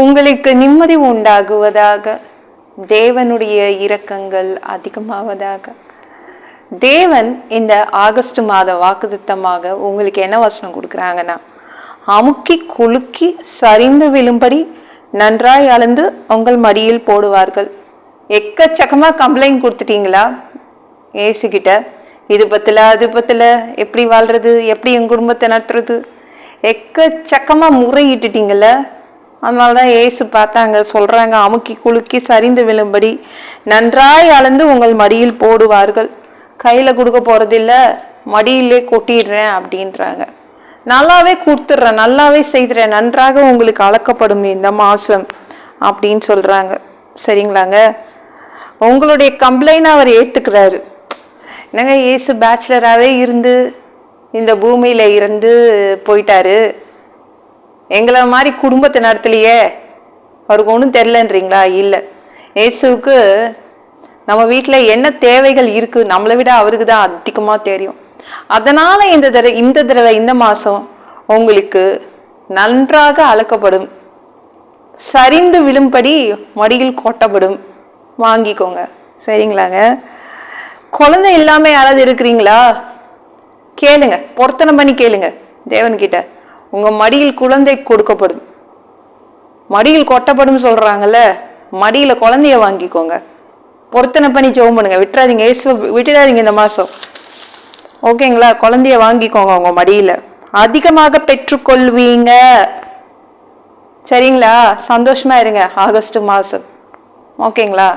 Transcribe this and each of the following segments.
உங்களுக்கு நிம்மதி உண்டாகுவதாக தேவனுடைய இரக்கங்கள் அதிகமாவதாக. தேவன் இந்த ஆகஸ்ட் மாத வாக்குத்தமாக உங்களுக்கு என்ன வசனம் கொடுக்குறாங்கன்னா அமுக்கி குலுக்கி சரிந்து விழும்படி நன்றாய் அளந்து உங்கள் மடியில் போடுவார்கள். எக்கச்சக்கமாக கம்ப்ளைண்ட் கொடுத்துட்டீங்களா? ஏசுகிட்ட இது பத்தல அது பத்தல எப்படி வாழ்றது எப்படி என் குடும்பத்தை நடத்துறது? எக்கச்சக்கமாக முறையிட்டுட்டீங்கல்ல? அதனால தான் ஏசு பார்த்தாங்க சொல்கிறாங்க அமுக்கி குலுக்கி சரிந்து விழும்படி நன்றாய் அளந்து உங்கள் மடியில் போடுவார்கள். கையில் கொடுக்க போகிறதில்ல மடியிலே கொட்டிடுறேன் அப்படின்றாங்க. நல்லாவே கொடுத்துட்றேன் நல்லாவே செய்துறேன் நன்றாக உங்களுக்கு அளக்கப்படும் இந்த மாதம் அப்படின்னு சொல்கிறாங்க சரிங்களாங்க? உங்களுடைய கம்ப்ளைண்ட் அவர் ஏற்றுக்கிறாரு என்னங்க ஏசு பேச்சுலராகவே இருந்து இந்த பூமியில் இருந்து போயிட்டாரு. எங்களை மாதிரி குடும்பத்தை நடத்தலையே அவருக்கு ஒன்றும் தெரிலன்றீங்களா இல்லை. இயேசுவுக்கு நம்ம வீட்டில் என்ன தேவைகள் இருக்குது நம்மளை விட அவருக்கு தான் அதிகமாக தெரியும். அதனால் இந்த தடவை இந்த தடவை இந்த மாதம் உங்களுக்கு நன்றாக அளக்கப்படும் சரிந்து விழும்படி மடியில் கொட்டப்படும். வாங்கிக்கோங்க. சரிங்களாங்க? குழந்தை இல்லாமல் யாராவது இருக்கிறீங்களா? கேளுங்க. பொருத்தனை பண்ணி கேளுங்க. தேவன்கிட்ட. உங்கள் மடியில் குழந்தை கொடுக்கப்படும் மடியில் கொட்டப்படும் சொல்கிறாங்கல்ல மடியில் குழந்தைய வாங்கிக்கோங்க. பொருத்தனை பண்ணி ஜோம் பண்ணுங்க. விட்டுறாதீங்க. இயேசுவை விட்டுடாதீங்க இந்த மாதம் ஓகேங்களா? குழந்தைய வாங்கிக்கோங்க உங்கள் மடியில். அதிகமாக பெற்றுக்கொள்வீங்க. சரிங்களா? சந்தோஷமா இருங்க. ஆகஸ்ட் மாதம் ஓகேங்களா?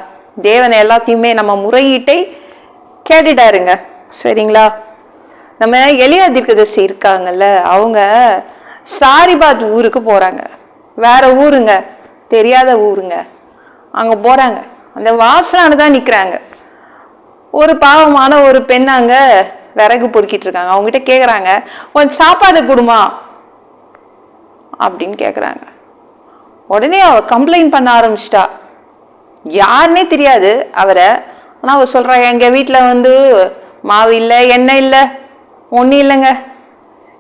தேவனை எல்லாத்தையுமே நம்ம முறையீட்டை கேட்டுட்டாருங்க சரிங்களா? நம்ம எளியா தீர்க்கதரிசி இருக்காங்கல்ல அவங்க சாரிபாத் ஊருக்கு போகிறாங்க வேற ஊருங்க. தெரியாத ஊருங்க. அங்கே போகிறாங்க அந்த வாசலான தான் நிற்கிறாங்க ஒரு பாவமான ஒரு பெண்ணாங்க விறகு பொறுக்கிட்டு இருக்காங்க. அவங்ககிட்ட கேட்குறாங்க கொஞ்சம் சாப்பாடு கொடுமா? அப்படின்னு கேட்குறாங்க உடனே அவள் கம்ப்ளைண்ட் பண்ண ஆரம்பிச்சிட்டா. யாருன்னே தெரியாது அவரை. ஆனால் அவள் சொல்றா எங்கள் வீட்டில் வந்து மாவு இல்லை எண்ணெய் இல்லை ஒன்றும் இல்லைங்க.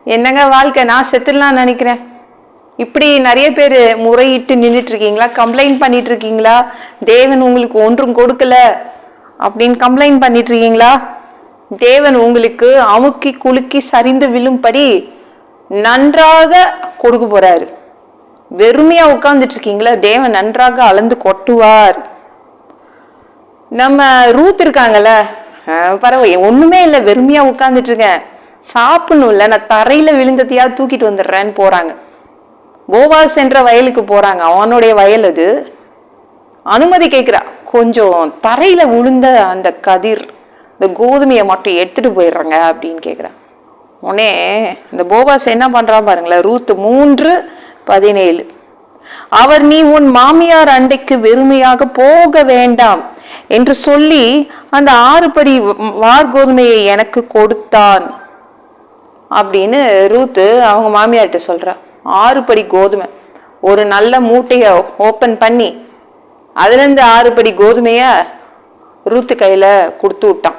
என்னங்க வாழ்க்கை? நான் செத்துடலாம்னு நினைக்கிறேன். இப்படி நிறைய பேர் முறையிட்டு நின்றுட்டு இருக்கீங்களா கம்ப்ளைண்ட் பண்ணிட்டு இருக்கீங்களா தேவன் உங்களுக்கு ஒன்றும் கொடுக்கல அப்படின்னு கம்ப்ளைண்ட் பண்ணிட்டு இருக்கீங்களா தேவன் உங்களுக்கு அமுக்கி குலுக்கி சரிந்து விழும்படி நன்றாக கொடுக்க போறாரு. வெறுமையா உட்கார்ந்துட்டு இருக்கீங்களா தேவன் நன்றாக அளந்து கொட்டுவார். நம்ம ரூத் இருக்காங்கல்ல? பரவாயில்ல. ஒண்ணுமே இல்லை. வெறுமையா உட்கார்ந்துட்டு இருக்கேன் சாப்பிடணும்ல நான் தரையில் விழுந்ததையாவது தூக்கிட்டு வந்துடுறேன்னு போகிறாங்க போவாஸ் என்ற வயலுக்கு போகிறாங்க அவனுடைய வயல் அது. அனுமதி கேட்குறா கொஞ்சம் தரையில் விழுந்த அந்த கதிர் இந்த கோதுமையை மட்டும் எடுத்துட்டு போயிடுறாங்க அப்படின்னு கேட்குறா. உடனே இந்த போவாஸ் என்ன பண்ணுறான் பாருங்களேன் ரூத் மூன்று பதினேழு. அவர் நீ உன் மாமியார் அண்டைக்கு வெறுமையாக போக வேண்டாம் என்று சொல்லி அந்த ஆறு படி வார் கோதுமையை எனக்கு கொடுத்தான். அப்படின்னு ரூத்து அவங்க மாமியார்கிட்ட சொல்கிறா ஆறு படி கோதுமை. ஒரு நல்ல மூட்டையை ஓப்பன் பண்ணி அதுலேருந்து ஆறு படி கோதுமையை ரூத்து கையில் கொடுத்து விட்டான்.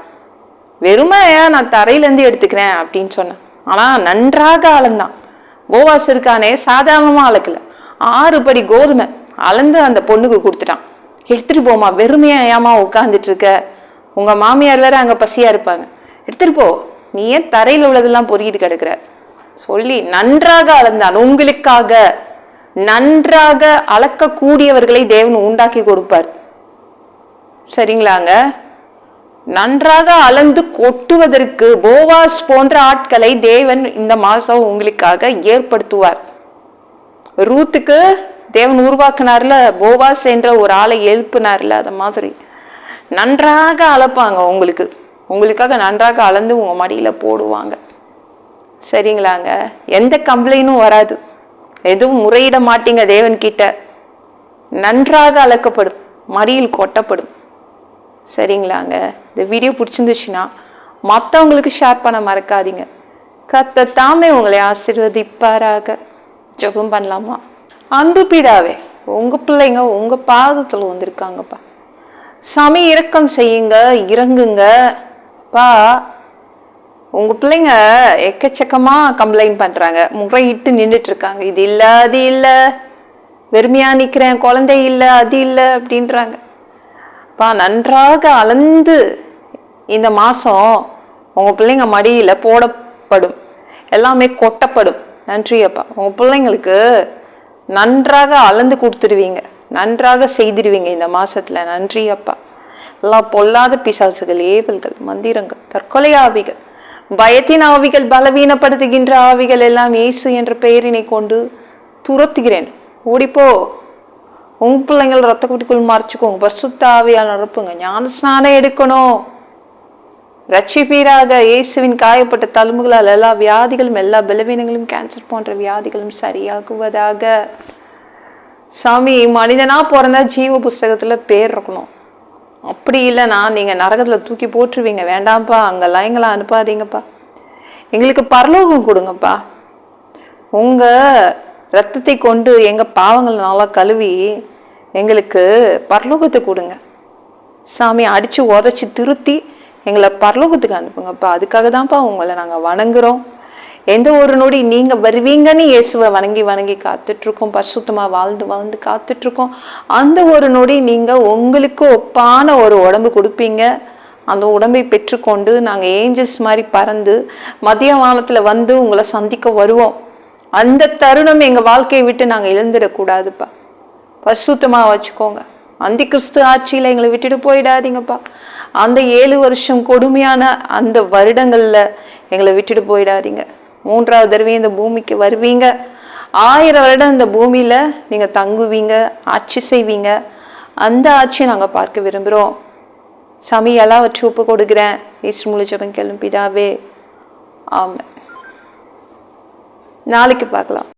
வெறுமையா நான் தரையிலேருந்து எடுத்துக்கிறேன் அப்படின்னு சொன்னேன். ஆனால் நன்றாக அளந்தான். ஓவாஸ் இருக்கானே சாதாரணமாக அளக்கல. ஆறு படி கோதுமை. அளந்து அந்த பொண்ணுக்கு கொடுத்துட்டான். எடுத்துகிட்டு போமா வெறுமையா ஏமா உட்காந்துட்டு இருக்க? உங்கள் மாமியார் வேற அங்கே பசியாக இருப்பாங்க. எடுத்துகிட்டு போ. நீ ஏன் தரையில் உள்ளதெல்லாம் பொறியிட்டு கிடக்குற. சொல்லி நன்றாக அளந்தான் உங்களுக்காக நன்றாக அளக்கக்கூடியவர்களை தேவன் உண்டாக்கி கொடுப்பார். சரிங்களாங்க? நன்றாக அளந்து கொட்டுவதற்கு போவாஸ் போன்ற ஆட்களை தேவன் இந்த மாதம் உங்களுக்காக ஏற்படுத்துவார். ரூத்துக்கு தேவன் உருவாக்குனார்ல போவாஸ் என்ற ஒரு ஆளை எழுப்பினார்ல அது மாதிரி. நன்றாக அளப்பாங்க உங்களுக்கு. உங்களுக்காக நன்றாக அளந்து உங்கள் மடியில் போடுவாங்க. சரிங்களாங்க? எந்த கம்ப்ளைண்டும் வராது. எதுவும் முறையிட மாட்டீங்க தேவன்கிட்ட. நன்றாக அளக்கப்படும். மடியில் கொட்டப்படும். சரிங்களாங்க? இந்த வீடியோ பிடிச்சிருந்துச்சுன்னா மற்றவங்களுக்கு ஷேர் பண்ண மறக்காதீங்க. கத்த தாமே உங்களை ஆசீர்வதிப்பாராக. ஜெபம் பண்ணலாமா? அன்பு பிதாவே உங்கள் பிள்ளைங்க உங்கள் பாதத்தில் வந்திருக்காங்கப்பா. சாமி இரக்கம் செய்யுங்க இறங்குங்க. அப்பா உங்கள் பிள்ளைங்க எக்கச்சக்கமாக கம்ப்ளைண்ட் பண்ணுறாங்க முறையிட்டு நின்றுட்டு இருக்காங்க இது இல்லை அது இல்லை. வெறுமையாக நிற்கிறேன் குழந்தை இல்லை அது இல்லை அப்படின்றாங்க. அப்பா நன்றாக அளந்து இந்த மாதம் உங்கள் பிள்ளைங்க மடியில் போடப்படும். எல்லாமே கொட்டப்படும். நன்றி அப்பா. உங்கள் பிள்ளைங்களுக்கு நன்றாக அளந்து கொடுத்துடுவீங்க. நன்றாக செய்திடுவீங்க இந்த மாதத்தில் நன்றி அப்பா. எல்லாம் பொல்லாத பிசாசுகள் ஏவல்கள் மந்திரங்கள் தற்கொலை ஆவிகள் பயத்தின் ஆவிகள் பலவீனப்படுத்துகின்ற ஆவிகள் எல்லாம் இயேசு என்ற பெயரினை கொண்டு துரத்துகிறேன். ஓடிப்போ. உங்க பிள்ளைங்கள் ரத்த குட்டிக்குள் மறைச்சுக்கோங்க பசுத்த ஆவியால் நிரப்புங்க. ஞான ஸ்நானம் எடுக்கணும். ரட்சிப்பீராக இயேசுவின் காயப்பட்ட தழும்புகளால் எல்லா வியாதிகளும் எல்லா பலவீனங்களும் கேன்சர் போன்ற வியாதிகளும் சரியாகுவதாக. சாமி மனிதனாக பிறந்தா ஜீவ புஸ்தகத்தில் பேர் இருக்கணும். அப்படி இல்லைன்னா நீங்கள் நரகத்தில் தூக்கி போட்டுருவீங்க. வேண்டாம்ப்பா அங்கெல்லாம் எங்களை அனுப்பாதீங்கப்பா. எங்களுக்கு பரலோகம் கொடுங்கப்பா. உங்கள் ரத்தத்தை கொண்டு எங்கள் பாவங்களை நல்லா கழுவி எங்களுக்கு பரலோகத்தை கொடுங்க. சாமி அடித்து உதச்சி திருத்தி எங்களை பரலோகத்துக்கு அனுப்புங்கப்பா. அதுக்காக தான்ப்பா உங்களை நாங்கள் வணங்குறோம். எந்த ஒரு நொடி நீங்கள் வருவீங்கன்னு இயேசுவை வணங்கி வணங்கி காத்துட்ருக்கோம் பரிசுத்தமாக வாழ்ந்து வாழ்ந்து காத்துட்ருக்கோம். அந்த ஒரு நொடி நீங்கள் உங்களுக்கு ஒப்பான ஒரு உடம்பு கொடுப்பீங்க. அந்த உடம்பை பெற்றுக்கொண்டு நாங்கள் ஏஞ்சல்ஸ் மாதிரி பறந்து மதிய வானத்தில் வந்து உங்களை சந்திக்க வருவோம். அந்த தருணம் எங்கள் வாழ்க்கையை விட்டு நாங்கள் இழந்துடக்கூடாதுப்பா பரிசுத்தமாக வச்சுக்கோங்க. அந்த கிறிஸ்து ஆட்சியில் எங்களை விட்டுட்டு போயிடாதீங்கப்பா. அந்த ஏழு வருஷம் கொடுமையான அந்த வருடங்களில் எங்களை விட்டுட்டு போயிடாதீங்க. மூன்றாவது தடவை இந்த பூமிக்கு வருவீங்க. ஆயிரம் வருடம் இந்த பூமியில் நீங்கள் தங்குவீங்க ஆட்சி செய்வீங்க. அந்த ஆட்சியை நாங்கள் பார்க்க விரும்புகிறோம் சாமி எல்லாம் வச்சு ஒப்பு கொடுக்குறேன் ஈஸ்ட் முழிச்சவன் கிளம்பிடாவே ஆமாம் நாளைக்கு பார்க்கலாம்.